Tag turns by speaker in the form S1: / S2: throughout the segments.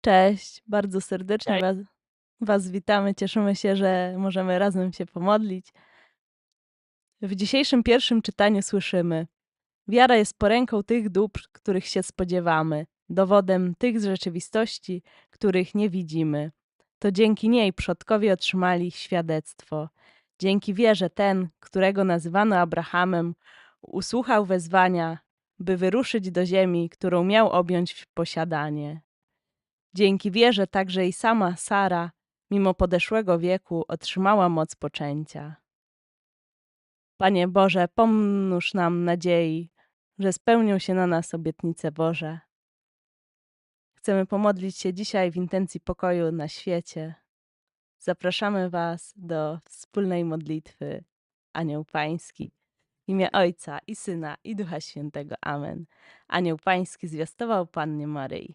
S1: Cześć, bardzo serdecznie
S2: Cześć.
S1: was, was witamy. Cieszymy się, że możemy razem się pomodlić. W dzisiejszym pierwszym czytaniu słyszymy: Wiara jest poręką tych dóbr, których się spodziewamy, dowodem tych z rzeczywistości, których nie widzimy. To dzięki niej przodkowie otrzymali świadectwo. Dzięki wierze ten, którego nazywano Abrahamem, usłuchał wezwania, by wyruszyć do ziemi, którą miał objąć w posiadanie. Dzięki wierze także i sama Sara, mimo podeszłego wieku, otrzymała moc poczęcia. Panie Boże, pomnóż nam nadziei, że spełnią się na nas obietnice Boże. Chcemy pomodlić się dzisiaj w intencji pokoju na świecie. Zapraszamy Was do wspólnej modlitwy Anioł Pański. W imię Ojca i Syna i Ducha Świętego. Amen. Anioł Pański zwiastował Pannie Maryi.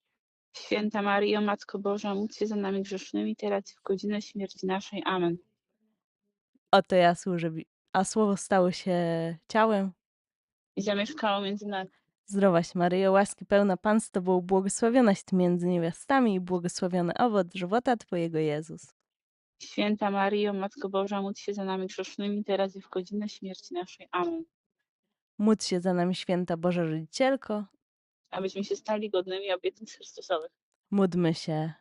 S2: Święta Maryjo, Matko Boża, módl się za nami grzesznymi, teraz i w godzinę śmierci naszej. Amen.
S1: Oto ja, służebni... A Słowo stało się ciałem.
S2: I zamieszkało między nami.
S1: Zdrowaś Maryjo, łaski pełna Pan z Tobą, błogosławionaś Ty między niewiastami i błogosławiony owoc żywota Twojego Jezus.
S2: Święta Maryjo, Matko Boża, módl się za nami grzesznymi, teraz i w godzinę śmierci naszej. Amen.
S1: Módl się za nami, święta Boża Rodzicielko.
S2: Abyśmy się stali godnymi obietnic Chrystusowych.
S1: Módlmy się.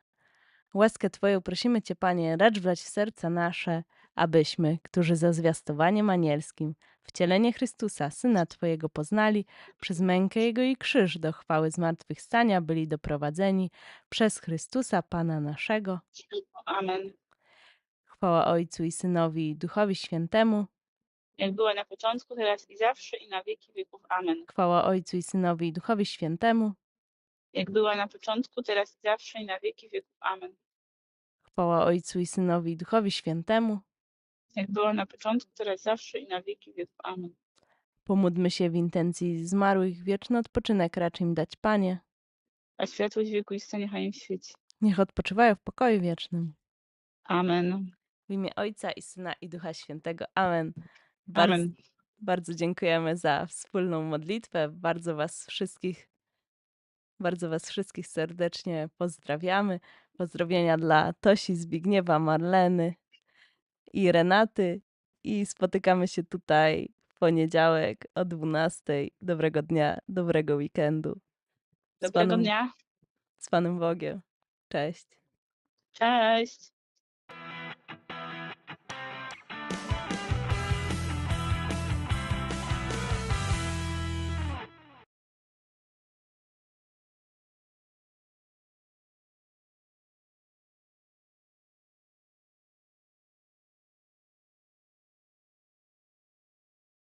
S1: Łaskę Twoją prosimy Cię, Panie, racz wlać w serca nasze, abyśmy, którzy za zwiastowaniem anielskim wcielenie Chrystusa, Syna Twojego poznali, przez mękę Jego i krzyż do chwały zmartwychwstania byli doprowadzeni przez Chrystusa, Pana naszego.
S2: Amen.
S1: Chwała Ojcu i Synowi i Duchowi Świętemu.
S2: Jak była na początku, teraz i zawsze, i na wieki wieków. Amen.
S1: Chwała Ojcu i Synowi i Duchowi Świętemu.
S2: Jak była na początku, teraz i zawsze, i na wieki wieków. Amen.
S1: Chwała Ojcu i Synowi i Duchowi Świętemu.
S2: Jak była na początku, teraz zawsze, i na wieki wieków. Amen.
S1: Pomódlmy się w intencji zmarłych, wieczny odpoczynek racz im dać, Panie.
S2: A światłość wiekuista niechaj im świeci.
S1: Niech odpoczywają w pokoju wiecznym.
S2: Amen.
S1: W imię Ojca i Syna i Ducha Świętego. Amen. Bardzo,
S2: Amen.
S1: bardzo dziękujemy za wspólną modlitwę. Bardzo was wszystkich, bardzo was wszystkich serdecznie pozdrawiamy. Pozdrowienia dla Tosi, Zbigniewa, Marleny i Renaty. I spotykamy się tutaj w poniedziałek o 12. Dobrego dnia, dobrego weekendu. Z
S2: Dobrego
S1: Panem-
S2: dnia.
S1: Z Panem Bogiem. Cześć.
S2: Cześć.